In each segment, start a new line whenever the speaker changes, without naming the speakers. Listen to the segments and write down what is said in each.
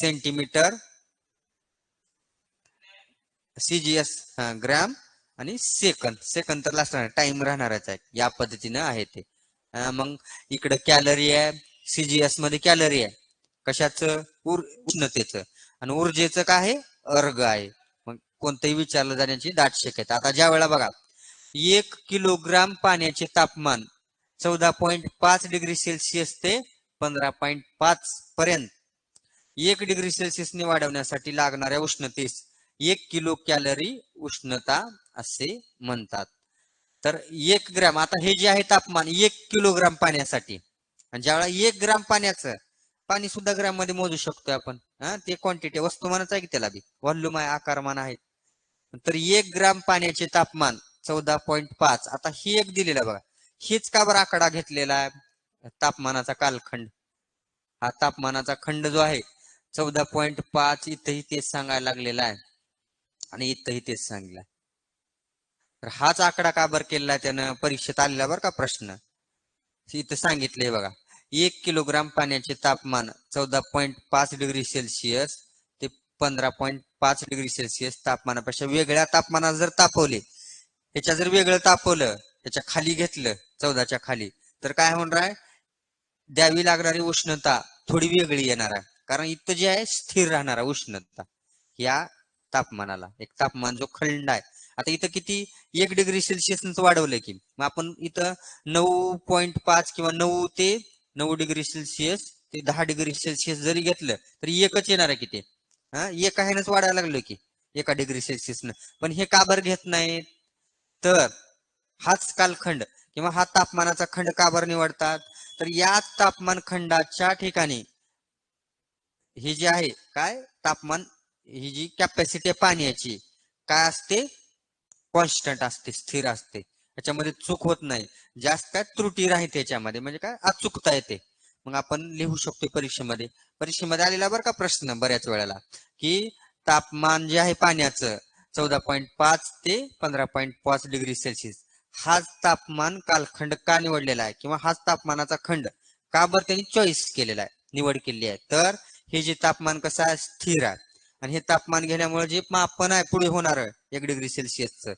Centimetre CGS gram आणि second. Second तर last time राहणारच आहे. या पद्धतीनं आहे ते. मग इकडे कॅलरी आहे. सीजीएसमध्ये कॅलरी आहे. कशाचं? उष्णतेचं. आणि ऊर्जेचं काय आहे? अर्ग आहे. मग कोणतंही विचारलं जाण्याची दाट शक्यता. आता ज्या वेळा बघा एक किलोग्राम पाण्याचे तापमान चौदा पॉईंट पाच डिग्री सेल्सिअस ते पंधरा पॉईंट पाच पर्यंत. एक डिग्री सेल्सिअसने वाढवण्यासाठी लागणाऱ्या उष्णतेस एक किलो कॅलरी उष्णता असे म्हणतात. तर एक ग्रॅम आता हे जे आहे तापमान एक किलोग्राम पाण्यासाठी. आणि ज्यावेळेला एक ग्राम पाण्याचं पाणी सुद्धा ग्राममध्ये मोजू शकतो आपण. हा ते क्वांटिटी वस्तुमानच आहे की त्याला बी? व्हॉल्यूम आहे आकारमान आहे. तर एक ग्राम पाण्याचे तापमान चौदा पॉईंट पाच. आता हे एक दिलेलं आहे बघा. हेच का बरं आकडा घेतलेला आहे? तापमानाचा कालखंड. हा तापमानाचा खंड जो आहे चौदा पॉईंट पाच इथंही तेच सांगायला लागलेला आहे. आणि इथंही तेच सांगितलं तर हाच आकडा का बरं केलेला आहे त्यानं? परीक्षेत आलेला बरं का प्रश्न? इथं सांगितलंय बघा. एक किलोग्राम पाण्याचे तापमान चौदा पॉईंट पाच डिग्री सेल्सिअस ते पंधरा पॉईंट पाच डिग्री सेल्सिअस तापमानापेक्षा वेगळ्या तापमानात जर तापवले ह्याच्या जर वेगळं तापवलं त्याच्याखाली घेतलं चौदाच्या खाली तर काय होणार आहे? द्यावी लागणारी उष्णता थोडी वेगळी येणार आहे. कारण इथं जे आहे स्थिर राहणार उष्णता या तापमानाला. एक तापमान जो खंड आहे. आता इथं किती? एक डिग्री सेल्सिअस वाढवलंय की. मग आपण इथं नऊ पॉईंट पाच किंवा नऊ ते नऊ डिग्री सेल्सिअस ते दहा डिग्री सेल्सिअस जरी घेतलं तरी एकच येणार आहे किती हा? एक ह्यानंच वाढायला लागलं की. एका डिग्री सेल्सिअसनं पण हे का बरं घेत नाहीत? तर हाच कालखंड किंवा हा तापमानाचा खंड का बरं निवडतात? तर या तापमान खंडाच्या ठिकाणी ही जी आहे काय? तापमान ही जी कॅपॅसिटी आहे पाण्याची काय असते? कॉन्स्टंट असते स्थिर असते. त्याच्यामध्ये चूक होत नाही. जास्त काय त्रुटी राहते याच्यामध्ये. म्हणजे काय? अचूकता येते. मग आपण लिहू शकतो परीक्षेमध्ये. परीक्षेमध्ये आलेला बरं का प्रश्न बऱ्याच वेळेला की तापमान जे आहे पाण्याचं चौदा पॉईंट पाच ते पंधरा पॉईंट पाच डिग्री सेल्सिअस हाच तापमान कालखंड का निवडलेला आहे? किंवा हाच तापमानाचा खंड का बरं त्यांनी चॉईस केलेला आहे? निवड केली आहे. तर हे जे तापमान कसं आहे स्थिर आहे. आणि हे तापमान घेण्यामुळे जे मापन आहे पुढे होणार एक डिग्री सेल्सिअसचं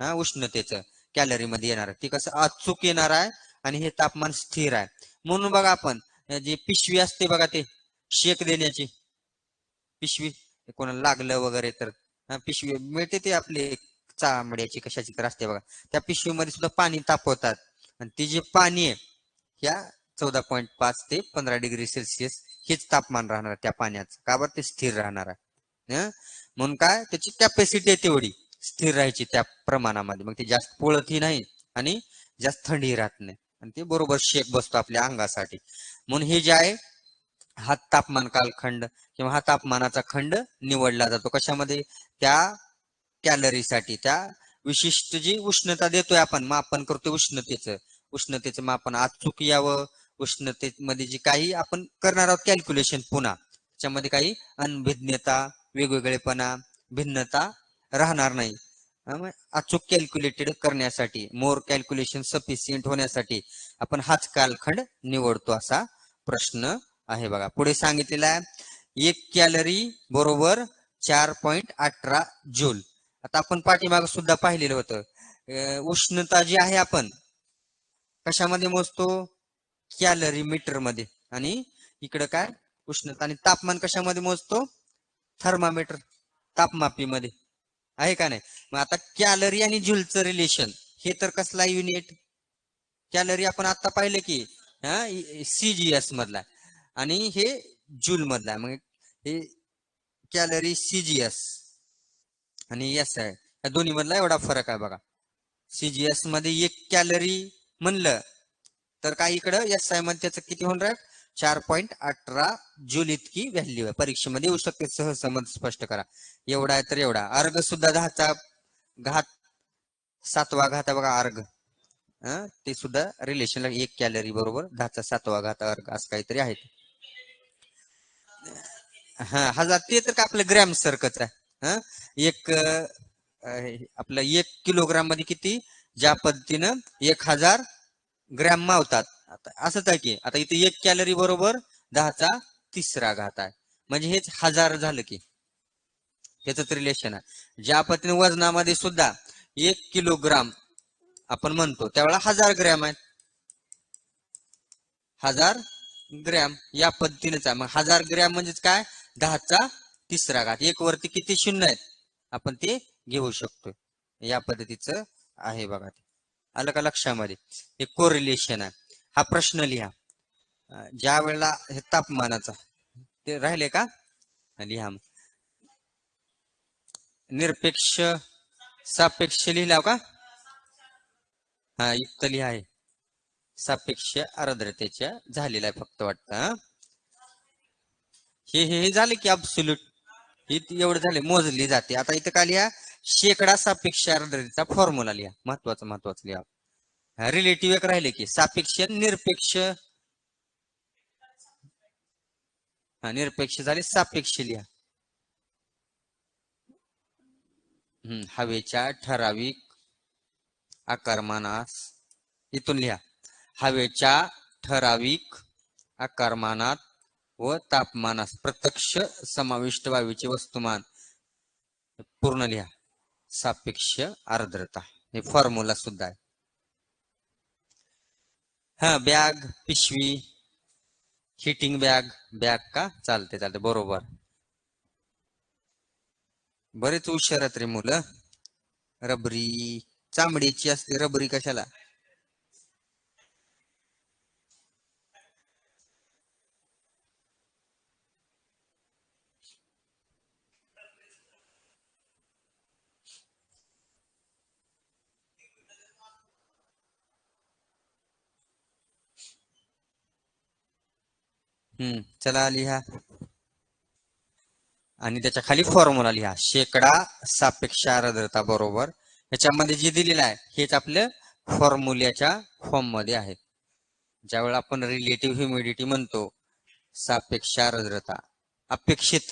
हा उष्णतेचं कॅलरी मध्ये येणार ती कसं अचूक येणार आहे आणि हे तापमान स्थिर आहे. म्हणून बघा आपण जी पिशवी असते बघा ते शेक देण्याची. पिशवी कोणाला लागलं वगैरे तर पिशवी मिळते ते आपले चामड्याची कशाची तर असते बघा. त्या पिशवीमध्ये सुद्धा पाणी तापवतात. आणि ते जे पाणी आहे ह्या चौदा पॉईंट पाच ते पंधरा डिग्री सेल्सिअस हेच तापमान राहणार त्या पाण्याचं. का बरं? ते स्थिर राहणार आहे. म्हणून काय? त्याची कॅपॅसिटी आहे तेवढी. स्थिर राहायची त्या प्रमाणामध्ये. मग ते जास्त पोळतही नाही आणि जास्त थंडी राहत नाही. आणि ते बरोबर शेप बसतो आपल्या अंगासाठी. म्हणून हे जे आहे हा तापमान कालखंड किंवा हा तापमानाचा खंड निवडला जातो. कशामध्ये? त्या कॅलरीसाठी त्या विशिष्ट जी उष्णता देतोय आपण मापन करतोय उष्णतेचं. उष्णतेचं मापन. अचूक यावं उष्णतेमध्ये जी काही आपण करणार आहोत कॅल्क्युलेशन पुन्हा त्याच्यामध्ये काही अनभिज्ञता वेगवेगळेपणा भिन्नता राहणार नाही. अचूक कॅल्क्युलेटेड करण्यासाठी मोर कॅल्क्युलेशन सफिशियंट होण्यासाठी आपण हाच कालखंड निवडतो असा प्रश्न आहे बघा. पुढे सांगितलेला आहे एक कॅलरी बरोबर चार पॉइंट अठरा जूल आता आपण पाठीमाग सुद्धा पाहिलेलं होतं. उष्णता जी आहे आपण कशामध्ये मोजतो? कॅलरी मीटरमध्ये आणि इकडं काय? उष्णता आणि तापमान कशामध्ये मोजतो? थर्मामीटर तापमापीमध्ये. आहे का नाही? मग आता कॅलरी आणि ज्यूलचं रिलेशन हे तर कसला युनिट? कॅलरी आपण आता पाहिलं की हा सीजीएस मधला आणि हे जूल मधला आहे. मग हे कॅलरी सीजीएस आणि एस आहे. या दोन्ही मधला एवढा फरक आहे बघा. सीजीएसमध्ये एक कॅलरी म्हणलं तर काय इकडं? एस आयमध्ये त्याचं किती होणार आहे चार पॉईंट अठरा जूल इतकी व्हॅल्यू आहे. परीक्षेमध्ये येऊ शकते. सहसंबंध स्पष्ट करा. एवढा आहे तर एवढा. अर्ग सुद्धा दहाचा घात सातवा घात आहे बघा अर्ग ते सुद्धा रिलेशनला एक कॅलरी बरोबर दहाचा सातवा घात अर्ग असं काहीतरी आहे. हा हजार ते तर का आपलं ग्रॅम सारखंच आहे? एक आपलं एक किलोग्राममध्ये किती? ज्या पद्धतीनं एक हजार ग्रॅम मावतात. आता असंच आहे की आता इथे एक कॅलरी बरोबर दहाचा तिसरा घात आहे. म्हणजे हेच हजार झालं की. ह्याच रिलेशन आहे. ज्या पद्धतीने वजनामध्ये सुद्धा एक किलोग्राम आपण म्हणतो त्यावेळेला हजार ग्रॅम आहेत हजार ग्रॅम या पद्धतीनेच आहे. मग हजार ग्रॅम म्हणजेच काय? दहाचा तिसरा घात. एक वरती किती शून्य आहेत? आपण ते घेऊ शकतो या पद्धतीचं आहे बघा ते. आलं का लक्षामध्ये? हे कोरिलेशन आहे. हा प्रश्न लिहा. ज्या वेळेला हे तापमानाचा ते राहिले का? लिहा निरपेक्ष सापेक्ष लिहिला का? हा युक्त लिहा आहे सापेक्ष आर्द्रतेच्या झालेला आहे फक्त वाटतं हे? हे हे झाले की अब्सोल्यूट ही एवढं झाले मोजली जाते. आता इथं का लिहा? शेकडा सापेक्ष आर्द्रतेचा फॉर्म्युला लिहा. महत्वाचं महत्वाचं लिहा. रिलेटिव्ह एक राहिले की सापेक्ष निरपेक्ष. निरपेक्ष झाले सापेक्ष लिहा. हवेच्या ठराविक आकारमानास इथून लिहा. हवेच्या ठराविक आकारमानात व तापमानास प्रत्यक्ष समाविष्ट वायूचे वस्तुमान. पूर्ण लिहा. सापेक्ष आर्द्रता हे फॉर्म्युला सुद्धा आहे. हा बॅग पिशवी हिटिंग बॅग बॅग का? चालते चालते बरोबर. बरेच हुशार रे मुलं रबरी चामडीची असते रबरी कशाला? हम्म चला लिहा. आणि त्याच्याखाली फॉर्म्युला लिहा. शेकडा सापेक्ष आर्द्रता बरोबर. ह्याच्यामध्ये जे दिलेलं आहे हेच आपलं फॉर्म्युल्याच्या फॉर्ममध्ये आहे. ज्यावेळेला आपण रिलेटिव्ह ह्युमिडिटी म्हणतो सापेक्ष आर्द्रता अपेक्षित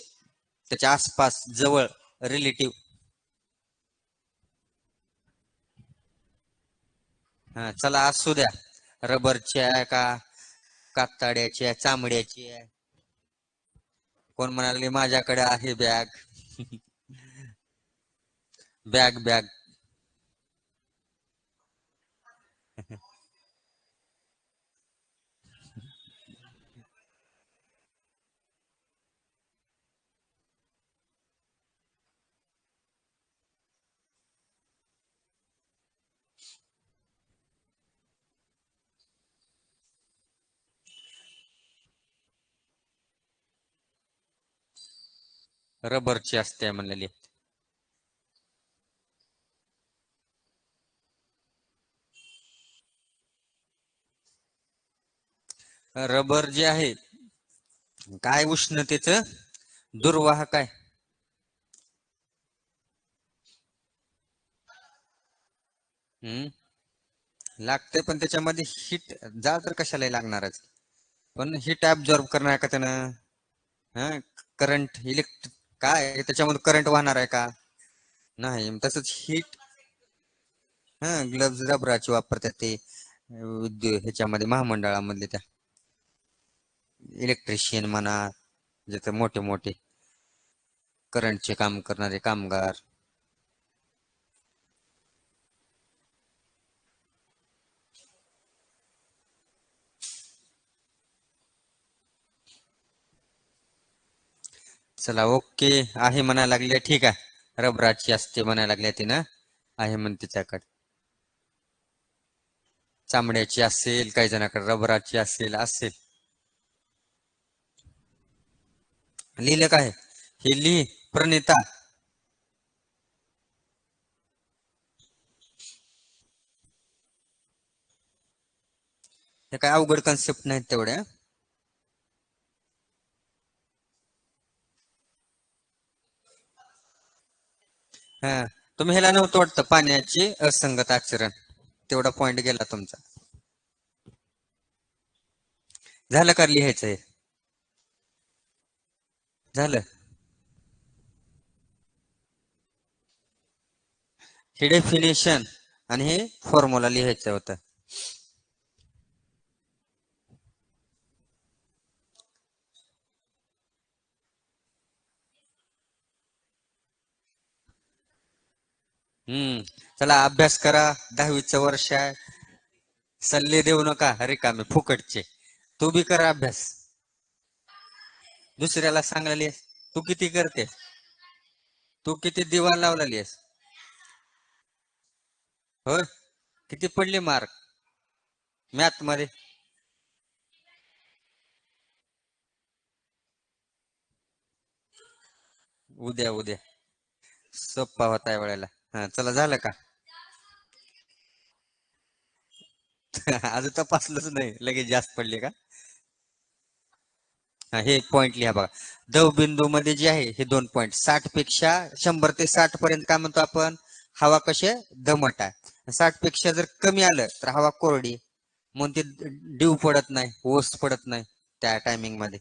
त्याच्या आसपास जवळ रिलेटिव्ह हा चला असू द्या. रबरची आहे का? कातड्याची आहे चामड्याची आहे. कोण म्हणाले माझ्याकडे आहे बॅग. Bag bag. रबरची असते म्हणलेली. रबर जे आहे काय उष्णतेच दुर्वाहक आहे हम्म. लागते पण त्याच्यामध्ये हिट जा तर कशाला लागणारच. पण हिट ऍब्झॉर्ब करणार का त्यानं? हा? करंट इलेक्ट्रिक काय? त्याच्यामध्ये करंट वाहणार आहे का? नाही तसंच हीट हा ग्लव्स रबराचे वापरतात ते. उद्योग ह्याच्यामध्ये महामंडळामधले त्या. इलेक्ट्रिशियन म्हणा जिथे मोठे मोठे करंटचे काम करणारे कामगार. चला ओके. आहे म्हणायला लागले ठीक आहे. रबराची असते म्हणायला लागल्या तिनं. आहे म्हण तिच्याकडे. चामड्याची असेल काही जणाकडे रबराची असेल असेल. लिहिलं काय हे लिहि प्रणिता. हे काय अवघड कन्सेप्ट नाहीत तेवढ्या. हा. तुम्ही ह्याला नव्हतं वाटतं पाण्याची असंगत आचरण? तेवढा पॉइंट गेला तुमचा. झालं का लिहायचं हे? झालं. हे डेफिनेशन आणि हे फॉर्म्युला लिहायचं होतं. हम्म. चला अभ्यास करा. दहावीचं वर्ष आहे. सल्ले देऊ नका रिकामे फुकटचे. तू बी करा अभ्यास. दुसऱ्याला सांगलेली तू किती करते? तू किती दिवाण लावलेली आहेस? हो किती पडले मार्क? मॅथमध्ये? उद्या उद्या. सोप्पा होता वेळेला. हा चला झालं का? अजून तपासलंच नाही. लगेच जास्त पडले का? हे हे पॉइंट लिहा बघा. दव बिंदू मध्ये जे आहे हे दोन पॉइंट साठपेक्षा शंभर ते साठ पर्यंत काय म्हणतो आपण? हवा कशी आहे? दमट आहे. साठपेक्षा जर कमी आलं तर हवा कोरडी म्हणून ते डीव पडत नाही ओस पडत नाही त्या टायमिंगमध्ये.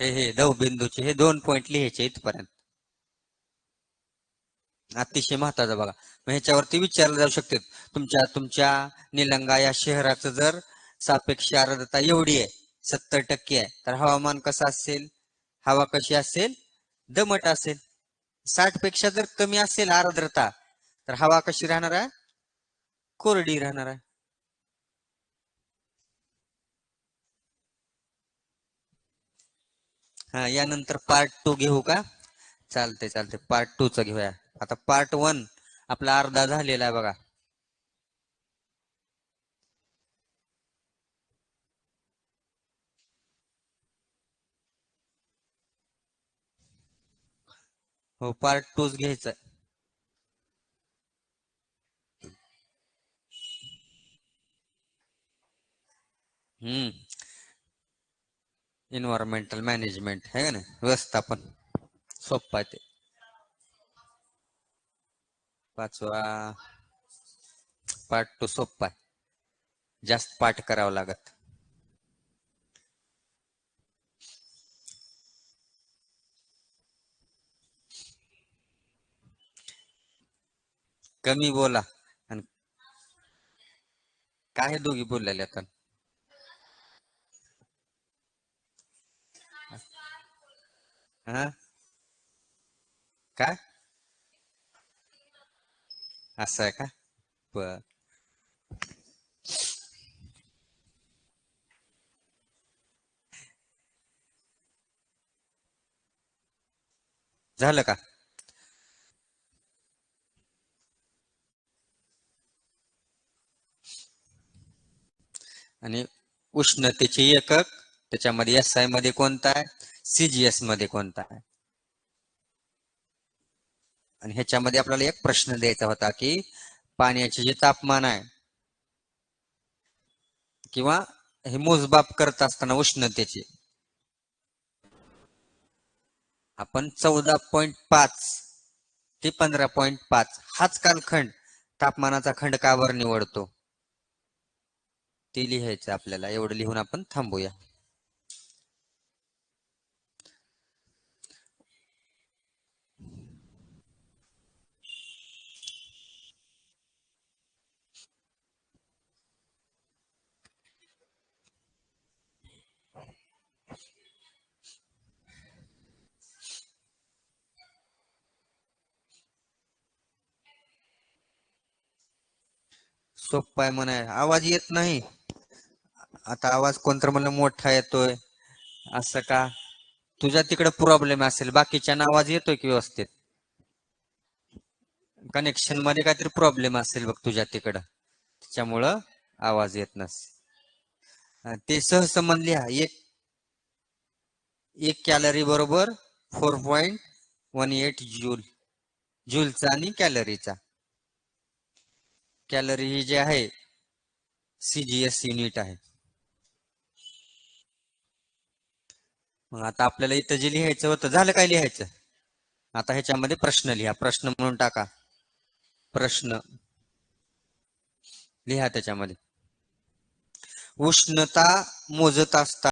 हे हे दव बिंदूचे हे दोन पॉइंट लिहायचे इथपर्यंत. अतिशय महत्त्वाचा बघा. मग ह्याच्यावरती विचारलं जाऊ शकते. तुमच्या तुमच्या निलंगा या शहराचं जर सापेक्ष आर्द्रता एवढी आहे सत्तर टक्के आहे तर हवामान कसं असेल? हवा कशी असेल? दमट असेल. साठपेक्षा जर कमी असेल आर्द्रता तर हवा कशी राहणार आहे? कोरडी राहणार आहे. हा यानंतर पार्ट टू घेऊ का? चालते चालते पार्ट टू च घेऊया. आता पार्ट वन आपला अर्धा झालेला आहे बघा. हो पार्ट टूच घ्यायचा हम्म. इन्व्हायरमेंटल मॅनेजमेंट है का ना व्यवस्थापन. सोपं आहे ते. पाचवा पाठ टू सोप्पा आहे. जास्त पाठ करावं लागत. कमी बोला आणि काय दोघी बोललेले आता? हा? काय? असं आहे का? बर. झालं का? आणि उष्णतेचे एकक त्याच्यामध्ये एस आयमध्ये कोणता आहे? सीजीएसमध्ये कोणता आहे? आणि ह्याच्यामध्ये आपल्याला एक प्रश्न द्यायचा होता की पाण्याचे जे तापमान आहे किंवा हे मोजमाप करत असताना उष्णतेचे आपण चौदा पॉइंट पाच ते पंधरा पॉइंट पाच हाच कालखंड तापमानाचा खंड कावर निवडतो? ते लिहायचं आपल्याला. एवढं लिहून आपण थांबूया. स्टॉप आहे म्हणाय आवाज येत नाही. आता आवाज कोणतर मला मोठा येतोय. असं का? तुझ्या तिकडे प्रॉब्लेम असेल. बाकीच्या आवाज येतोय की व्यवस्थित? कनेक्शनमध्ये काहीतरी प्रॉब्लेम असेल बघ तुझ्या तिकडं. त्याच्यामुळं आवाज येत नसेल. ते सहसंबंध लिहा एक एक कॅलरी बरोबर four point one eight joule जूलचा आणि कॅलरीचा कॅलरी ही जी आहे सीजीएस युनिट आहे. मग आता आपल्याला इथं जे लिहायचं होतं झालं काय लिहायचं? आता ह्याच्यामध्ये प्रश्न लिहा. प्रश्न म्हणून टाका. प्रश्न. लिहा त्याच्यामध्ये. उष्णता मोजत असता